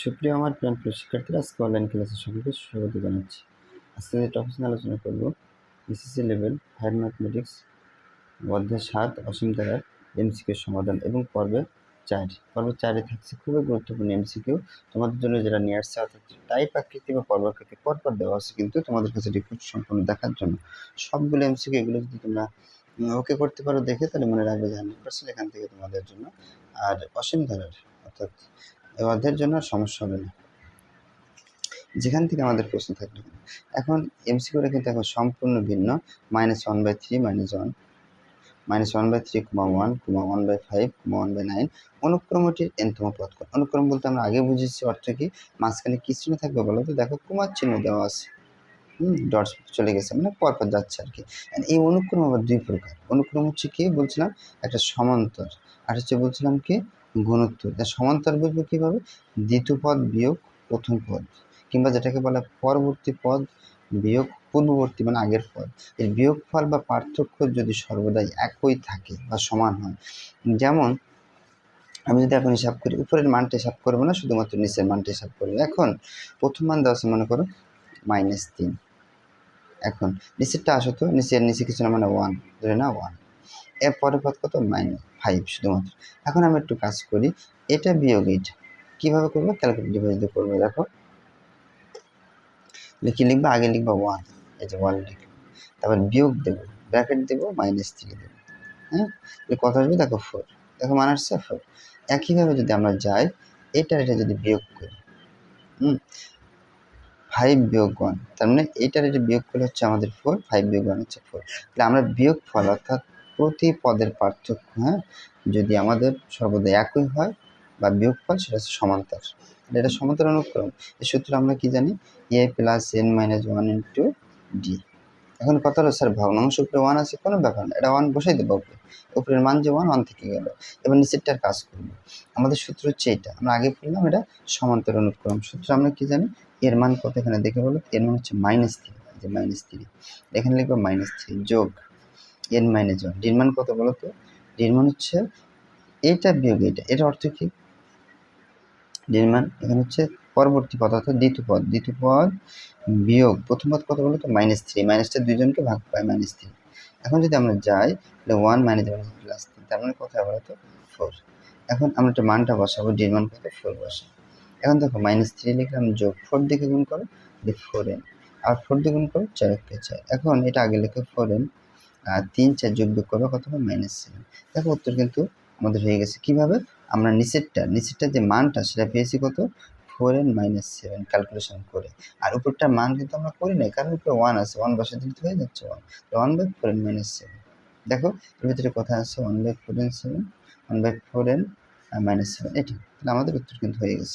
সুপ্রিয় আমার প্রিয় শিক্ষার্থীরা, আজকে অনলাইন ক্লাসে সকলকে স্বাগত জানাচ্ছি। আজকে যে টপিক নিয়ে আলোচনা করব এসএসসি লেভেল হায়ার ম্যাথমেটিক্স অধ্যায় সাত, অসীম ধারার এমসিকিউ সমাধান এবং পর্বে চার। পর্ব চারে থাকছে খুবই গুরুত্বপূর্ণ এমসিকিউ তোমাদের জন্য যেটা নিয়ে আসছে, অর্থাৎ টাইপ আকৃতি বা পর্ব আকৃতি পরপর দেওয়া আছে কিন্তু তোমাদের কাছে রিপোর্ট সম্পূর্ণ দেখার জন্য। সবগুলো এমসিকিউ এগুলো যদি তোমরা ওকে করতে পারো দেখে, তাহলে মনে রাখবে যে হান্ড্রেড পার্সেন্ট এখান থেকে তোমাদের জন্য। আর অসীম ধারার, অর্থাৎ অধ্যায়ের জন্য সমস্যা হবে না। যেখান থেকে আমাদের প্রশ্ন থাকবে এখন এমসিকিউটা কিন্তু এখন সম্পূর্ণ ভিন্ন। Minus one by three minus one minus one by three comma one comma one by five comma one by nine অনুক্রমটির এনতম পদ অনুক্রম বলতে আমরা আগে বুঝেছি অর্থ কি? মাঝখানে কি চিহ্ন থাকবে বলো তো? দেখো কুমার চিহ্ন দেওয়া আছে। হুম ডটস চলে গেছে মানে পরপর যাচ্ছে আর কি। এই অনুক্রম আবার দুই প্রকার। অনুক্রম হচ্ছে কি? বলছিলাম একটা সমান্তর। আর হচ্ছে বলছিলাম কি? গুণোত্তর তা সমান্তর বলব কীভাবে? দ্বিতীয় পদ বিয়োগ প্রথম পদ, কিংবা যেটাকে বলা পরবর্তী পদ বিয়োগ পূর্ববর্তী মানে আগের পদ। এর বিয়োগ ফল বা পার্থক্য যদি সর্বদাই একই থাকে বা সমান হয়, যেমন আমি যদি এখন হিসাব করি, উপরের মানটা হিসাব করব না, শুধুমাত্র নিচের মানটা হিসাব করব। এখন প্রথম মান দেওয়া আছে, মনে করো মাইনাস তিন। এখন, নিচেরটা আসো তো, নিচের, নিচে কিছু না মানে ওয়ান ধরে না ওয়ান এর পরের পদ কত? মাইনাস ফাইভ শুধুমাত্র। এখন আমি একটু কাজ করি, এটা বিয়োগ এইটা কীভাবে করব? ক্যালকুলেট ডিভাইস দিয়ে করব, দেখো। লিখি লিখব, আগে লিখব ওয়ান এই যে ওয়ান লিখব তারপর বিয়োগ দেবো ব্র্যাকেট দেবো মাইনাস থ্রি দেবো। হ্যাঁ? কত আসবে? দেখো ফোর দেখো মান আসছে ফোর একইভাবে যদি আমরা যাই, এটা এটা যদি বিয়োগ করি, হুম? ফাইভ বিয়োগ ওয়ান তার মানে এইটার এটা বিয়োগ করলে হচ্ছে আমাদের ফোর ফাইভ বিয়োগ ওয়ান হচ্ছে ফোর তাহলে আমরা বিয়োগ ফল অর্থাৎ প্রতি পদের পার্থক্য হ্যাঁ? যদি আমাদের সর্বদা একই হয় বা বিয়োগ ফল সেটা হচ্ছে সমান্তর এটা সমান্তর অনুক্রম। এই সূত্র আমরা কি জানি? A plus n minus one into d এখন কত হলো স্যার? ভগ্নাংশ উপরে ওয়ান আছে, কোনো ব্যাপার না। এটা ওয়ান বসাই দেবো উপরে। উপরের মান যে ওয়ান ওয়ান থেকে গেল। এবার নিচেরটার কাজ করব। আমাদের সূত্র হচ্ছে এটা। আমরা আগে পড়লাম এটা সমান্তর অনুক্রম। সূত্র আমরা কি জানি? এর মান কত এখানে দেখে বলো? এর মান হচ্ছে মাইনাস থ্রি যে মাইনাস থ্রি এখানে লিখব মাইনাস থ্রি যোগ এন মাইনাস ওয়ান ডির মান কত বলো তো? ডির মান হচ্ছে এটা বিয়োগ এটা। এর অর্থ কি? ডির মান এখানে হচ্ছে পরবর্তী পদ অর্থাৎ দ্বিতীয় পদ। দ্বিতীয় পদ বিয়োগ। প্রথম পদ কত বলো তো? মাইনাস থ্রি মাইনাসটা দুজনকে ভাগ পায় মাইনাস থ্রি এখন যদি আমরা যাই, তাহলে one minus minus plus three তার মানে কত বলো তো? ফোর এখন আমরা একটা মানটা বসাবো। ডির মান কত? ফোর বসাবো। এখন দেখো মাইনাস থ্রি লিখলাম যোগ ফোর দিকে গুণ করো। ফোর এন আর ফোর দিয়ে গুণ করো চার একে চার। এখন এটা আগে লিখে ফোর এন তিন চার যোগ বিয়োগ করব কত হবে? মাইনাস সেভেন দেখো উত্তর কিন্তু আমাদের হয়ে গেছে। কীভাবে? আমরা নিচেরটা নিচেরটা যে মানটা, সেটা পেয়েছি কত? Four n minus seven calculation করে। আর উপরটার মান কিন্তু আমরা করি নাই, কারণ উপরে ওয়ান আছে ওয়ান বসে দিলে তো হয়ে যাচ্ছে one one by four n minus seven দেখো, এর ভিতরে কথা আছে one by four n seven one by four n minus seven এটা আমাদের উত্তর কিন্তু হয়ে গেছে।